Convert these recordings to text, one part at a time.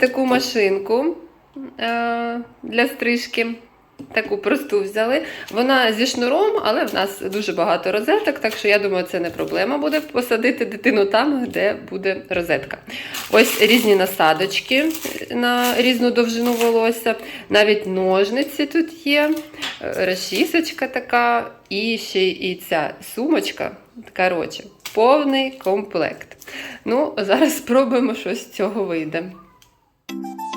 Таку машинку е, для стрижки. Таку просту взяли. Вона зі шнуром, але в нас дуже багато розеток, так що я думаю, це не проблема буде посадити дитину там, де буде розетка. Ось різні насадочки на різну довжину волосся, навіть ножниці тут є, е, розчісочка така, і ще і ця сумочка. Коротше, повний комплект. Ну, зараз спробуємо, що з цього вийде. Підстригли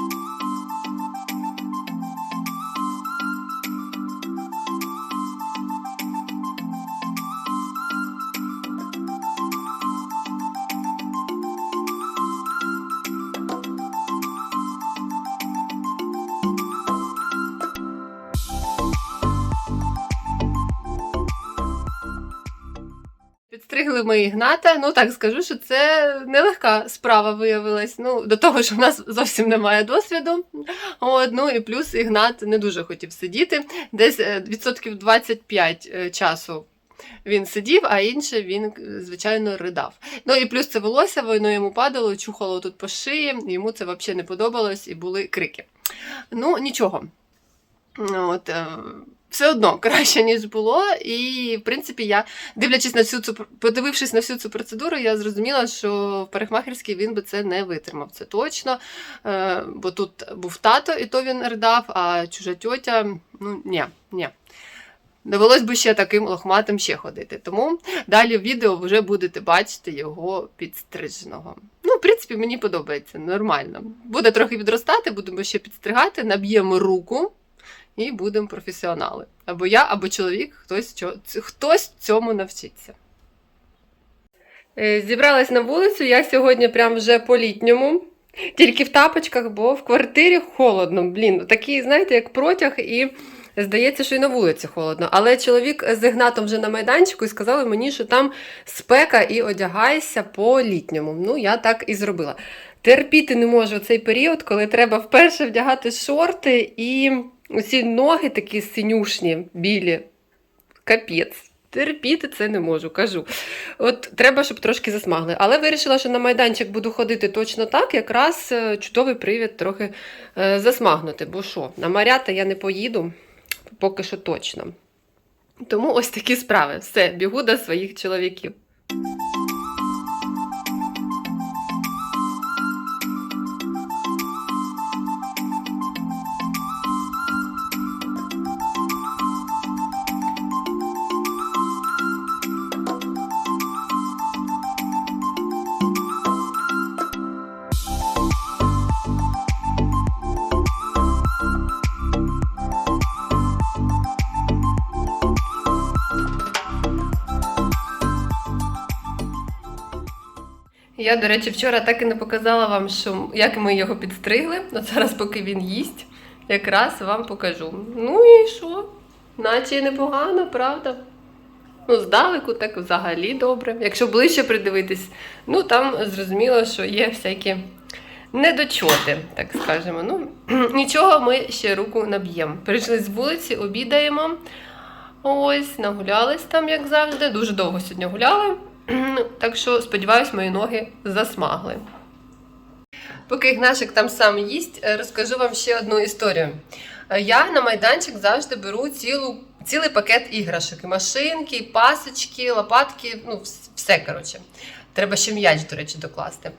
ми Ігната. Ну так скажу, що це нелегка справа виявилась. Ну, до того, що в нас зовсім немає досвіду. От, ну і плюс Ігнат не дуже хотів сидіти. Десь е, відсотків 25 е, часу. Він сидів, а інше він, е, звичайно, ридав. Ну і плюс це волосся, воно йому падало, чухало тут по шиї, йому це взагалі не подобалось і були крики. Ну, нічого. От, все одно краще, ніж було. І, в принципі, я, дивлячись на всю цю подивившись на всю цю процедуру, я зрозуміла, що в парикмахерській він би це не витримав. Це точно. Е, бо тут був тато, і то він ридав, а чужа тьотя, ну ні, ні. Довелось би ще таким лохматим ще ходити. Тому далі в відео вже будете бачити його підстриженого. Ну, в принципі, мені подобається нормально. Буде трохи відростати, будемо ще підстригати, наб'ємо руку і будемо професіонали. Або я, або чоловік, хтось, хтось цьому навчиться. Е, Зібралась на вулицю, я сьогодні прям вже по-літньому. Тільки в тапочках, бо в квартирі холодно. Блін, такий, знаєте, як протяг, і здається, що і на вулиці холодно. Але чоловік з Ігнатом вже на майданчику і сказали мені, що там спека і одягайся по-літньому. Ну, я так і зробила. Терпіти не можу цей період, коли треба вперше вдягати шорти і оці ноги такі синюшні, білі. Капець. Терпіти це не можу, кажу. От треба, щоб трошки засмагли. Але вирішила, що на майданчик буду ходити точно так, якраз е, чудовий привід трохи е, засмагнути. Бо що, на марята я не поїду, поки що точно. Тому ось такі справи. Все, бігу до своїх чоловіків. Я, до речі, вчора так і не показала вам, що, як ми його підстригли. От зараз, поки він їсть, якраз вам покажу. Ну і що? Наче непогано, правда? Ну, здалеку, так взагалі добре. Якщо ближче придивитись, ну там зрозуміло, що є всякі недочоти, так скажемо. Ну, нічого, ми ще руку наб'ємо. Прийшли з вулиці, обідаємо. Ось, нагулялись там, як завжди. Дуже довго сьогодні гуляли. Так що, сподіваюсь, мої ноги засмагли. Поки Ігнашик там сам їсть, е, розкажу вам ще одну історію. Е, Я на майданчик завжди беру цілу, цілий пакет іграшок. І машинки, і пасочки, лопатки, ну, все, коротше. Треба ще м'яч, до речі, докласти.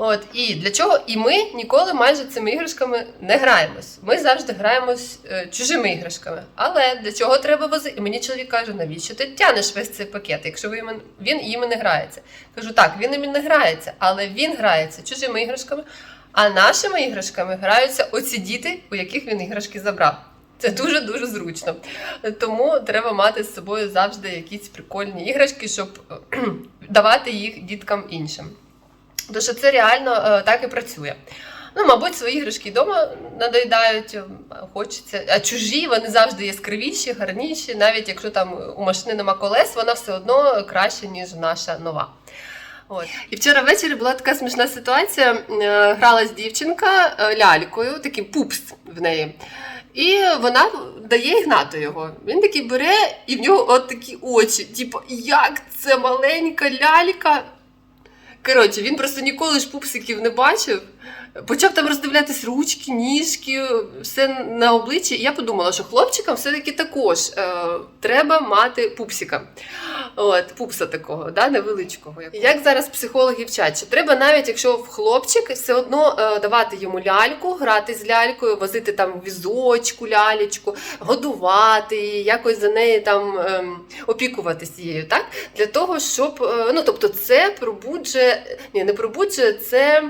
От, і для чого? І ми ніколи майже цими іграшками не граємось. Ми завжди граємось е, чужими іграшками. Але для чого треба возити? І мені чоловік каже, навіщо ти тянеш весь цей пакет, якщо ви він іми не грається. Кажу, так, він іми не грається, але він грається чужими іграшками, а нашими іграшками граються оці діти, у яких він іграшки забрав. Це дуже-дуже зручно. Тому треба мати з собою завжди якісь прикольні іграшки, щоб давати їх діткам іншим. Тому що це реально е, так і працює. Ну, мабуть, свої іграшки вдома надоїдають, е, хочеться. А чужі вони завжди яскравіші, гарніші. Навіть якщо там у машини нема колес, вона все одно краще, ніж наша нова. От. І вчора ввечері була така смішна ситуація. Е, Гралась дівчинка лялькою, такий пупс в неї. І вона дає Ігнату його. Він такий бере, і в нього от такі очі. Типу, як це маленька лялька. Коротше, він просто ніколи ж пупсиків не бачив. Почав там роздивлятись ручки, ніжки, все на обличчі. І я подумала, що хлопчикам все-таки також е, треба мати пупсика. От, пупса такого, да, невеличкого. Як, як зараз психологи вчать, що треба навіть якщо в хлопчик все одно е, давати йому ляльку, грати з лялькою, возити там візочку лялечку, годувати її, якось за неї там ем, опікуватись її, так? Для того, щоб е, ну тобто це пробуджує, ні, не пробуджує, це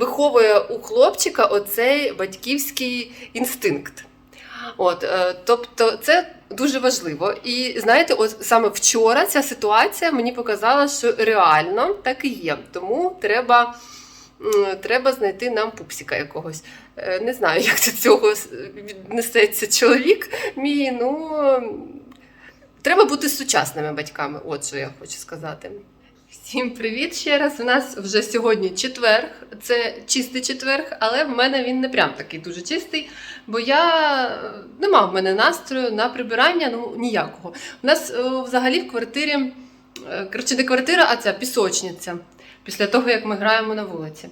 виховує у хлопчика оцей батьківський інстинкт. От, е, тобто, це дуже важливо. І знаєте, от саме вчора ця ситуація мені показала, що реально так і є. Тому треба, треба знайти нам пупсика якогось. Е, Не знаю, як до цього віднесеться чоловік мій. Ну треба бути сучасними батьками. От що я хочу сказати. Всім привіт ще раз. У нас вже сьогодні четверг. Це чистий четверг, але в мене він не прям такий дуже чистий, бо я нема в мене настрою на прибирання, ну ніякого. У нас е, взагалі в квартирі, е, коротше, не квартира, а ця пісочниця. Після того, як ми граємо на вулиці.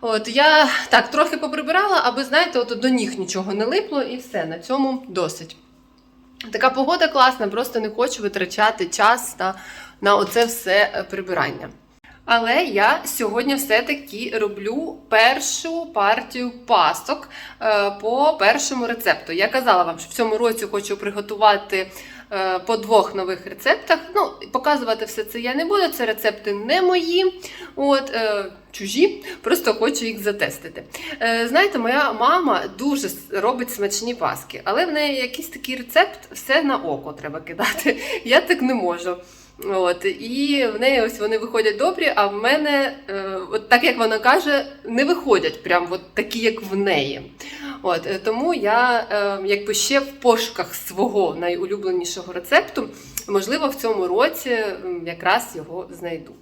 От я так трохи поприбирала, аби знаєте, от до ніг нічого не липло, і все на цьому досить. Така погода класна, просто не хочу витрачати час на, на оце все е, прибирання. Але я сьогодні все-таки роблю першу партію пасок е, по першому рецепту. Я казала вам, що в цьому році хочу приготувати е, по двох нових рецептах. Ну, показувати все це я не буду, це рецепти не мої, от, чужі, просто хочу їх затестити. Знаєте, моя мама дуже робить смачні паски, але в неї якийсь такий рецепт, все на око треба кидати. Я так не можу. От, і в неї ось вони виходять добрі, а в мене, е, от так як вона каже, не виходять прям от такі, як в неї. От, е, тому я е, якби ще в пошуках свого найулюбленішого рецепту, можливо, в цьому році якраз його знайду.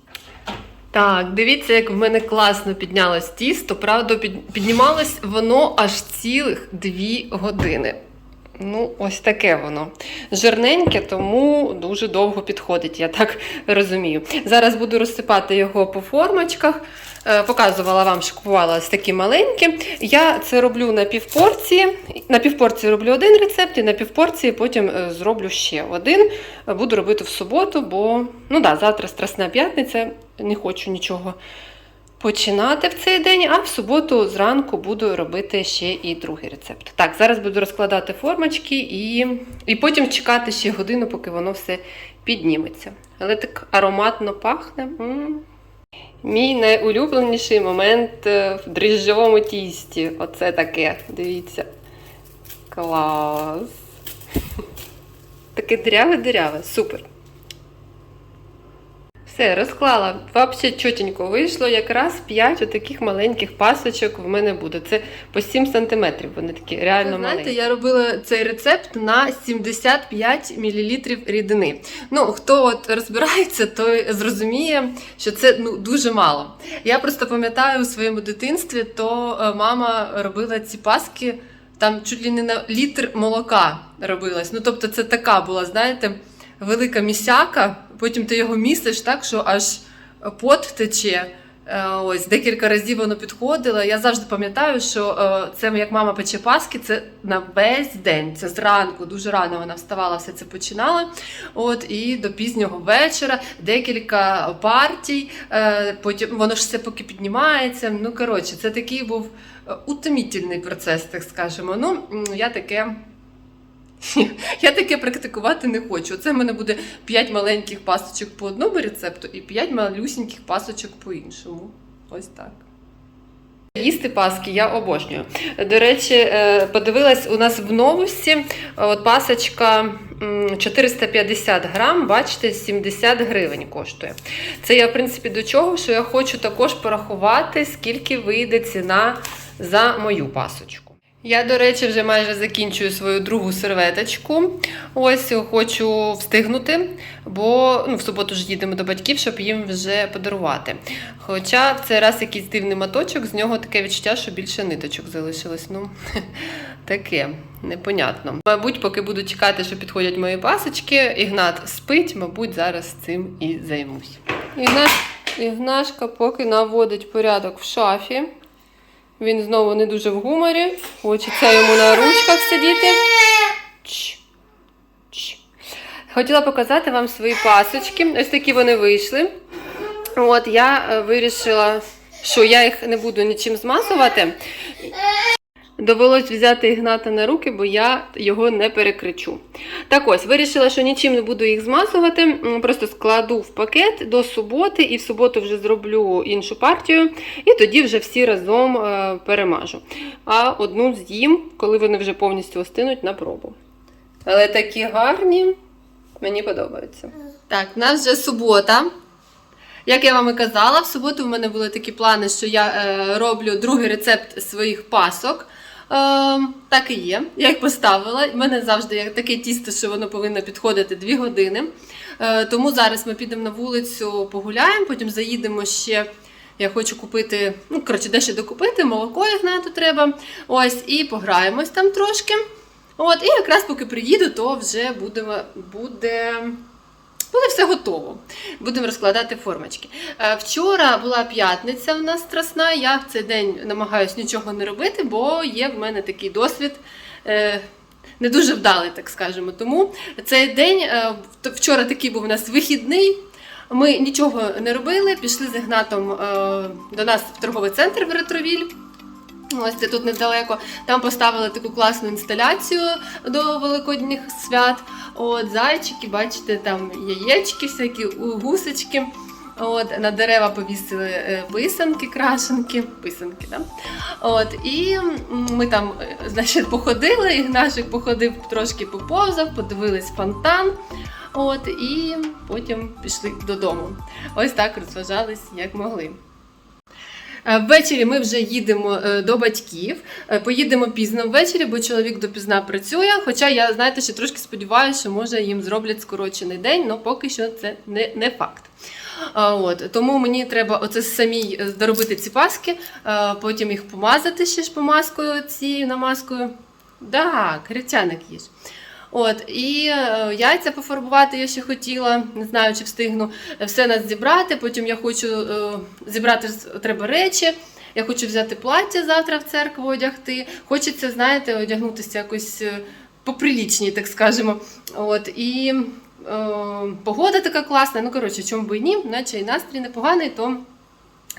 Так, дивіться, як в мене класно піднялось тісто. Правда, під- піднімалось воно аж цілих дві години. Ну, ось таке воно. Жирненьке, тому дуже довго підходить, я так розумію. Зараз буду розсипати його по формочках. Е, Показувала вам, що купувала ось такі маленькі. Я це роблю на півпорції. На півпорції роблю один рецепт, і на півпорції потім е, зроблю ще один. Буду робити в суботу, бо ну да, завтра Страсна п'ятниця, не хочу нічого починати в цей день, а в суботу зранку буду робити ще і другий рецепт. Так, зараз буду розкладати формочки і, і потім чекати ще годину, поки воно все підніметься. Але так ароматно пахне. М. Мій найулюбленіший момент е, в дріжджовому тісті. Оце таке. Дивіться. Клас. Таке диряве-диряве. Супер. Все, розклала. Вообще чотенько вийшло. Якраз 5 отаких маленьких пасочок в мене буде. Це по 7 сантиметрів. Вони такі реально Знаєте, маленькі. я робила цей рецепт на 75 мл рідини. Ну, хто от розбирається, той зрозуміє, що це ну, дуже мало. Я просто пам'ятаю у своєму дитинстві, то е, мама робила ці паски, там чуть ли не на літр молока робилось. Ну, тобто, це така була, знаєте, велика місяка, потім ти його місиш так, що аж пот тече. Е, Ось декілька разів воно підходило. Я завжди пам'ятаю, що е, це як мама пече паски, це на весь день. Це зранку, дуже рано вона вставала, все це починала. От і до пізнього вечора декілька партій. е, Потім воно ж все поки піднімається. Ну коротше, це такий був утомітельний процес, так скажемо. Ну я таке. Я таке практикувати не хочу. Це в мене буде 5 маленьких пасочок по одному рецепту і 5 малюсіньких пасочок по іншому. Ось так. Їсти паски я обожнюю. До речі, е, подивилась у нас в новості. От пасочка 450 грам, бачите, 70 гривень коштує. Це я, в принципі, до чого, що я хочу також порахувати, скільки вийде ціна за мою пасочку. Я, до речі, вже майже закінчую свою другу серветочку. Ось хочу встигнути, бо ну, в суботу ж їдемо до батьків, щоб їм вже подарувати. Хоча в цей раз якийсь дивний моточок, з нього таке відчуття, що більше ниточок залишилось. Ну, таке, непонятно. Мабуть, поки буду чекати, що підходять мої пасочки, Ігнат спить, мабуть, зараз цим і займусь. Ігнаш, Ігнашка поки наводить порядок в шафі. Він знову не дуже в гуморі. Хочеться йому на ручках сидіти. Чш. Чш. Хотіла показати вам свої пасочки. Ось такі вони вийшли. От я е, вирішила, що я їх не буду нічим змазувати. Довелось взяти Ігната на руки, бо я його не перекричу. Так ось, вирішила, що нічим не буду їх змазувати. Просто складу в пакет до суботи, і в суботу вже зроблю іншу партію, і тоді вже всі разом е, перемажу. А одну з'їм, коли вони вже повністю остинуть на пробу. Але такі гарні, мені подобаються. Так, в нас вже субота. Як я вам і казала, в суботу в мене були такі плани, що я е, роблю другий рецепт своїх пасок. Е, так і є. Я їх поставила. У мене завжди є таке тісто, що воно повинно підходити 2 години. Е, тому зараз ми підемо на вулицю, погуляємо, потім заїдемо ще. Я хочу купити, ну, коротше, дещо докупити, молоко Ігнату треба. Ось, і пограємось там трошки. От, і якраз поки приїду, то вже будемо, буде, буде все готово. Будемо розкладати формочки. Е, Вчора була п'ятниця у нас страсна. Я в цей день намагаюся нічого не робити, бо є в мене такий досвід. е, Не дуже вдалий, так скажемо. Тому цей день, е, вчора такий був у нас вихідний. Ми нічого не робили, пішли з Ігнатом до нас в торговий центр в Ретровіль. Ось це тут недалеко. Там поставили таку класну інсталяцію до великодніх свят. От зайчики, бачите, там яєчки, всякі гусочки. От, на дерева повісили е, писанки, крашенки, писанки, да? От, і ми там, е, значить, походили, і наших походив трошки поповзав, подивились фонтан. От, і потім пішли додому. Ось так розважались, як могли. Е, Ввечері ми вже їдемо е, до батьків. Е, Поїдемо пізно ввечері, бо чоловік допізна працює. Хоча я, знаєте, ще трошки сподіваюся, що може їм зроблять скорочений день, але поки що це не, не факт. От, тому мені треба оце самій доробити ці паски, потім їх помазати ще ж помазкою цією намазкою. Так, гречаник їж. От, і е, яйця пофарбувати я ще хотіла, не знаю, чи встигну все нас зібрати. Потім я хочу е, зібрати треба речі. Я хочу взяти плаття завтра в церкву одягти. Хочеться, знаєте, одягнутися якось е, поприлічній, так скажемо. От, і е, погода така класна. Ну, коротше, чому би і ні, наче і настрій непоганий, то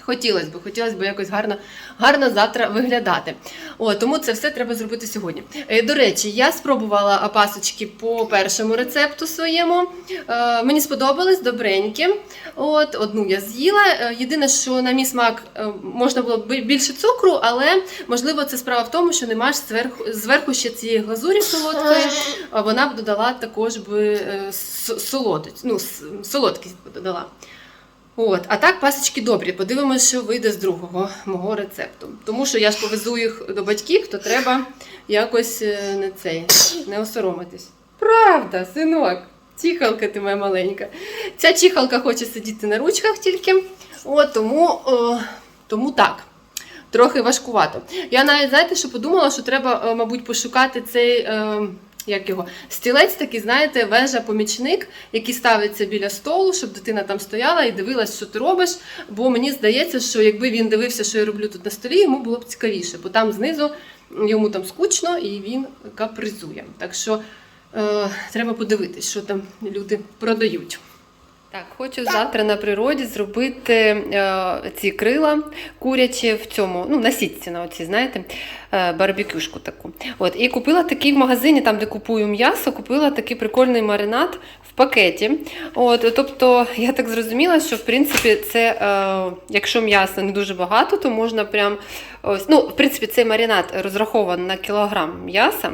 хотілося б, хотілося б якось гарно, гарно завтра виглядати. О, тому це все треба зробити сьогодні. Е, До речі, я спробувала пасочки по першому рецепту своєму. Е, мені сподобались добренькі. От, одну я з'їла. Е, Єдине, що на мій смак е, можна було б більше цукру, але можливо це справа в тому, що нема ж зверху, зверху ще цієї глазурі солодкої. Вона б додала також би е, с- солодость, ну, солодкість додала. От, а так пасочки добрі. Подивимося, що вийде з другого мого рецепту. Тому що я ж повезу їх до батьків, то треба якось е, не цей, не осоромитись. Правда, синок, чіхалка ти моя маленька. Ця чіхалка хоче сидіти на ручках тільки. От, тому, о, тому так. Трохи важкувато. Я навіть знаєте, що подумала, що треба, е, мабуть, пошукати цей. Е, як його стілець, такий, знаєте, вежа-помічник, який ставиться біля столу, щоб дитина там стояла і дивилась, що ти робиш. Бо мені здається, що якби він дивився, що я роблю тут на столі, йому було б цікавіше, бо там знизу йому там скучно і він капризує. Так що е, треба подивитись, що там люди продають. Так, хочу завтра на природі зробити е, ці крила курячі в цьому, ну, на сітці, на оці, знаєте, е, барбекюшку таку. От, і купила такий в магазині, там, де купую м'ясо, купила такий прикольний маринад в пакеті. От, тобто, я так зрозуміла, що в принципі це, е, якщо м'яса не дуже багато, то можна прям ось, ну, в принципі, цей маринад розрахований на кілограм м'яса,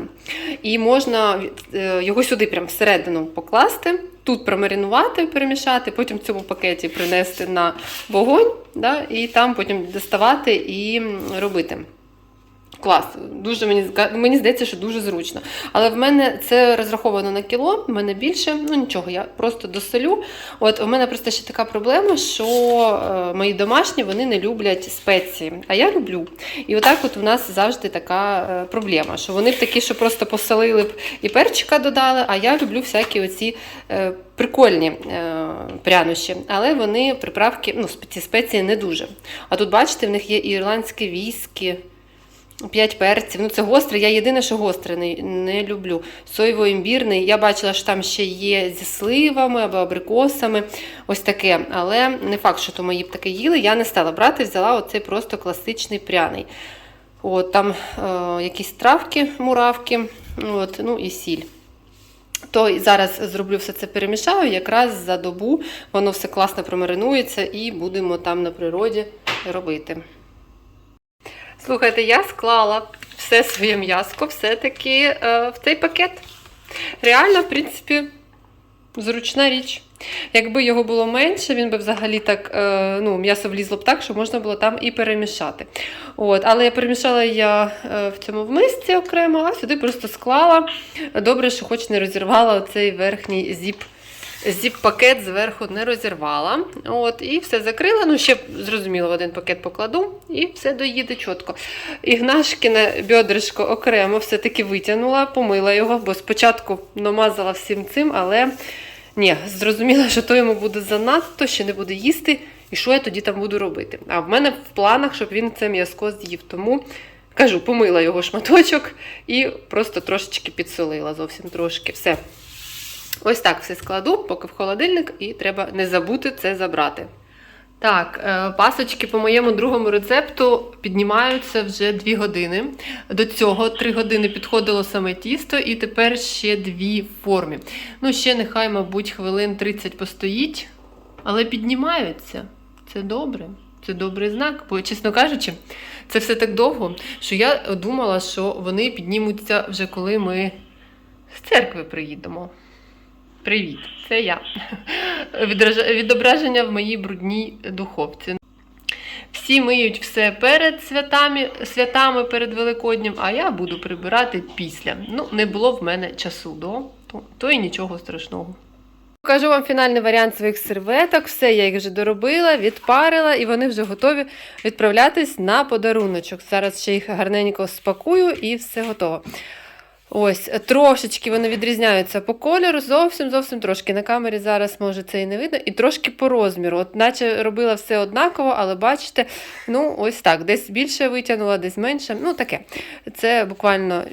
і можна е, його сюди прям всередину покласти. Тут промаринувати, перемішати, потім в цьому пакеті принести на вогонь, да, і там потім доставати і робити. Клас, дуже мені мені здається, що дуже зручно. Але в мене це розраховано на кіло, в мене більше, ну нічого, я просто досолю. От у мене просто ще така проблема, що е, мої домашні вони не люблять спеції, а я люблю. І отак от у нас завжди така е, проблема, що вони б такі, що просто посолили б і перчика додали, а я люблю всякі оці е, прикольні е, прянощі, але вони приправки, ну, ці спеції не дуже. А тут, бачите, в них є і ірландське віскі. 5 перців. Ну, це гостре. Я єдине, що гостре не, не люблю. Соєво-імбірний. Я бачила, що там ще є зі сливами або абрикосами. Ось таке. Але не факт, що то мої б таке їли. Я не стала брати, взяла оцей просто класичний пряний. От, там е, якісь травки, муравки, от, ну і сіль. То зараз зроблю все це перемішаю, якраз за добу воно все класно промаринується і будемо там на природі робити. Слухайте, я склала все своє м'яско все-таки е, в цей пакет. Реально, в принципі, зручна річ. Якби його було менше, він би взагалі так, е, ну, м'ясо влізло б так, що можна було там і перемішати. От, але я перемішала я е, в цьому в мисці окремо, а сюди просто склала. Добре, що хоч не розірвала оцей верхній зіп. Зіп-пакет зверху не розірвала. От, і все закрила. Ну, ще зрозуміло, в один пакет покладу, і все доїде чітко. Ігнашкине бьодришко окремо все-таки витягнула, помила його, бо спочатку намазала всім цим, але ні, зрозуміла, що то йому буде занадто, ще не буде їсти. І що я тоді там буду робити? А в мене в планах, щоб він це м'язко з'їв. Тому кажу, помила його шматочок і просто трошечки підсолила, зовсім трошки. Все. Ось так все складу, поки в холодильник, і треба не забути це забрати. Так, е, пасочки по моєму другому рецепту піднімаються вже 2 години. До цього 3 години підходило саме тісто, і тепер ще дві формі. Ну, ще нехай, мабуть, хвилин 30 постоїть, але піднімаються. Це добре. Це добрий знак, бо, чесно кажучи, це все так довго, що я думала, що вони піднімуться вже коли ми з церкви приїдемо. Привіт, це я. Відображення в моїй брудній духовці. Всі миють все перед святами, святами перед Великоднем, а я буду прибирати після. Ну, не було в мене часу до, то, то і нічого страшного. Покажу вам фінальний варіант своїх серветок. Все, я їх вже доробила, відпарила, і вони вже готові відправлятись на подаруночок. Зараз ще їх гарненько спакую і все готово. Ось, трошечки вони відрізняються по кольору, зовсім зовсім трошки. На камері зараз може це і не видно, і трошки по розміру. От наче робила все однаково, але бачите, ну ось так. Десь більше витягнула, десь менше. Ну таке. Це буквально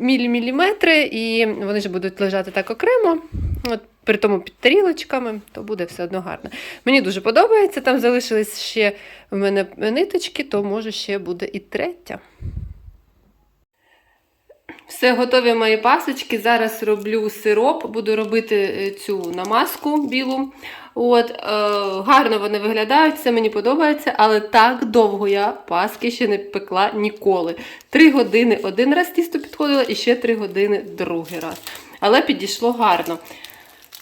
мілі-міліметри, і вони ж будуть лежати так окремо. От при тому під тарілочками, то буде все одно гарно. Мені дуже подобається. Там залишились ще в мене ниточки, то може ще буде і третя. Все готові мої пасочки. Зараз роблю сироп, буду робити е, цю намазку білу. От, е, гарно вони виглядають, все мені подобається, але так довго я паски ще не пекла ніколи. Три години один раз тісто підходило і ще три години другий раз. Але підійшло гарно.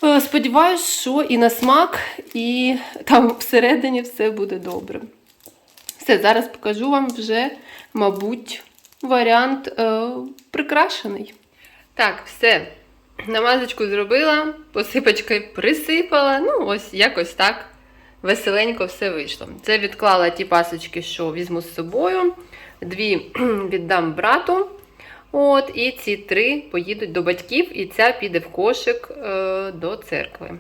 Е, Сподіваюсь, що і на смак, і там всередині все буде добре. Все, зараз покажу вам вже, мабуть, варіант е, прикрашений. Так, все. Намазочку зробила, посипочкою присипала. Ну, ось якось так веселенько все вийшло. Це відклала ті пасочки, що візьму з собою. Дві віддам брату. От, і ці три поїдуть до батьків, і ця піде в кошик е, до церкви.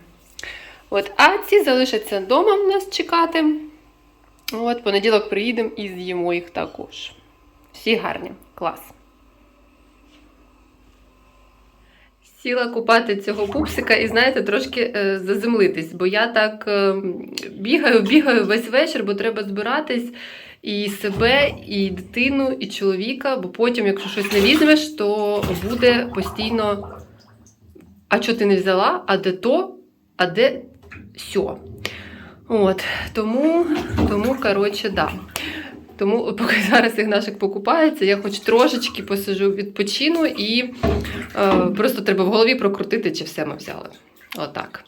От, а ці залишаться вдома в нас чекати. От, понеділок приїдемо і з'їмо їх також. Всі гарні, клас. Сіла купати цього пупсика і, знаєте, трошки е, заземлитись, бо я так е, бігаю, бігаю весь вечір, бо треба збиратись і себе, і дитину, і чоловіка, бо потім, якщо щось не візьмеш, то буде постійно. А що ти не взяла? А де то? А де сьо? От, тому, тому, коротше, да. Тому, поки зараз Ігнашик покупається, я хоч трошечки посижу, відпочину і е, просто треба в голові прокрутити, чи все ми взяли. Отак.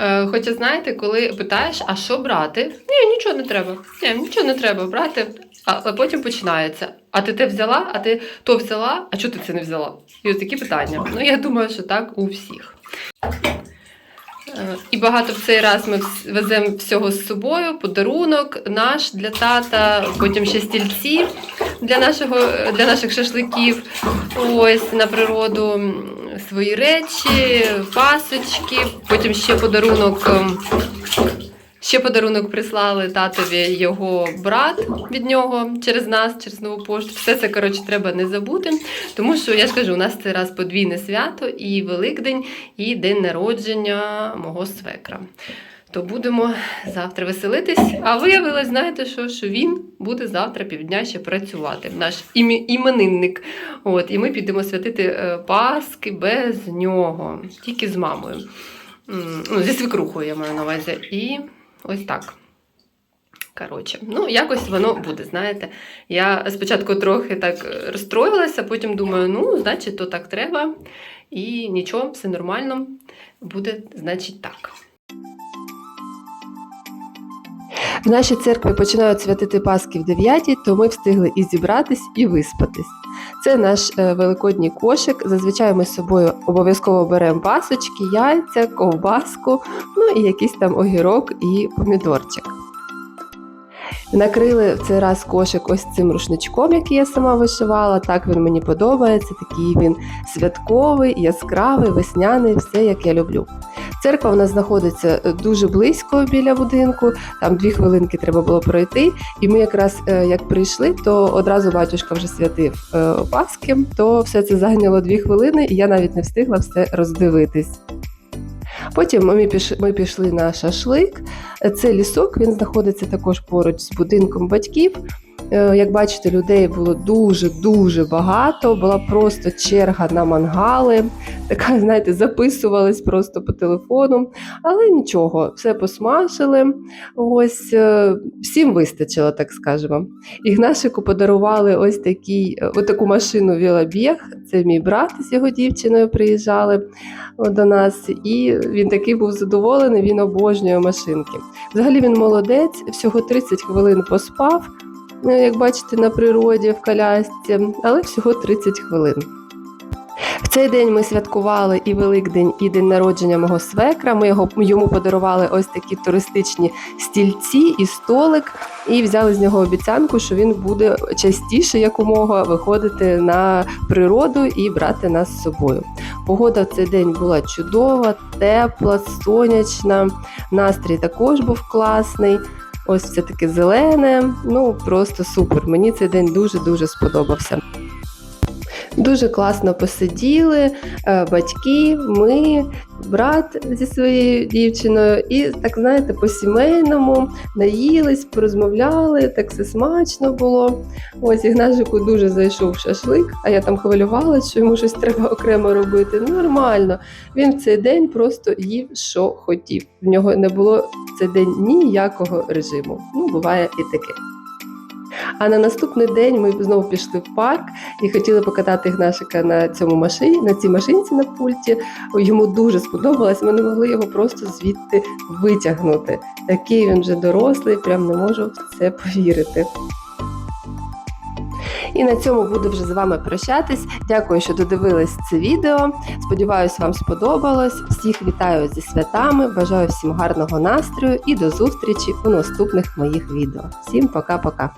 Е, хоча, знаєте, коли питаєш, а що брати? Ні, нічого не треба. Ні, нічого не треба брати. А, потім починається. А ти те взяла, а ти то взяла, а чого ти це не взяла? І ось такі питання. Ну, я думаю, що так у всіх. Е, І багато в цей раз ми веземо всього з собою, подарунок наш для тата, потім ще стільці для, нашого, для наших шашликів. Ось на природу свої речі, пасочки, потім ще подарунок Ще подарунок прислали татові його брат від нього через нас, через нову пошту. Все це коротше треба не забути. Тому що я ж кажу, у нас це раз подвійне свято, і Великдень, і день народження мого свекра. То будемо завтра веселитись. А виявилось, знаєте що, що він буде завтра півдня ще працювати, наш іменинник. От, і ми підемо святити е, Паски без нього, тільки з мамою. Ну, зі свекрухою я маю на увазі. І ось так. Коротше, ну якось воно буде, знаєте. Я спочатку трохи так розстроїлася, потім думаю, ну, значить, то так треба. І нічого, все нормально. Буде, значить, так. В нашій церкві починають святити Пасхи в 9, то ми встигли і зібратись, і виспатись. Це наш е, великодній кошик. Зазвичай ми з собою обов'язково беремо пасочки, яйця, ковбаску, ну і якийсь там огірок і помідорчик. Накрили в цей раз кошик ось цим рушничком, який я сама вишивала. Так він мені подобається. Такий він святковий, яскравий, весняний, все як я люблю. Церква в нас знаходиться е, дуже близько біля будинку, там дві хвилинки треба було пройти. І ми якраз е, як прийшли, то одразу батюшка вже святив е, Пасхи, то все це зайняло дві хвилини, і я навіть не встигла все роздивитись. Потім ми пішли, ми пішли на шашлик. Це лісок, він знаходиться також поруч з будинком батьків. Е, Як бачите, людей було дуже-дуже багато, була просто черга на мангали. Така, знаєте, записувались просто по телефону, але нічого, все посмажили. Ось е, всім вистачило, так скажемо. Ігнашику подарували ось такий, е, ось таку машину Вілабіг. Це мій брат з його дівчиною приїжджали до нас, і він такий був задоволений, він обожнює машинки. Взагалі він молодець, всього 30 хвилин поспав, як бачите, на природі в колясці, але всього 30 хвилин. В цей день ми святкували і Великдень, і день народження мого свекра. Ми його йому подарували ось такі туристичні стільці і столик, і взяли з нього обіцянку, що він буде частіше якомога виходити на природу і брати нас з собою. Погода в цей день була чудова, тепла, сонячна. Настрій також був класний. Ось все таке зелене. Ну просто супер. Мені цей день дуже дуже сподобався. Дуже класно посиділи, е, батьки, ми, брат зі своєю дівчиною, і так знаєте, по-сімейному наїлись, порозмовляли, так все смачно було. Ось Ігнажику дуже зайшов шашлик, а я там хвилювалася, що йому щось треба окремо робити. Нормально. Він в цей день просто їв, що хотів. В нього не було в цей день ніякого режиму. Ну, буває і таке. А на наступний день ми знову пішли в парк і хотіли покатати Ігнашика на цьому машині, на цій машинці на пульті. Йому дуже сподобалось. Ми не могли його просто звідти витягнути. Такий він вже дорослий, прям не можу в це повірити. І на цьому буду вже з вами прощатись. Дякую, що додивились це відео. Сподіваюсь, вам сподобалось. Всіх вітаю зі святами. Бажаю всім гарного настрою і до зустрічі у наступних моїх відео. Всім пока-пока!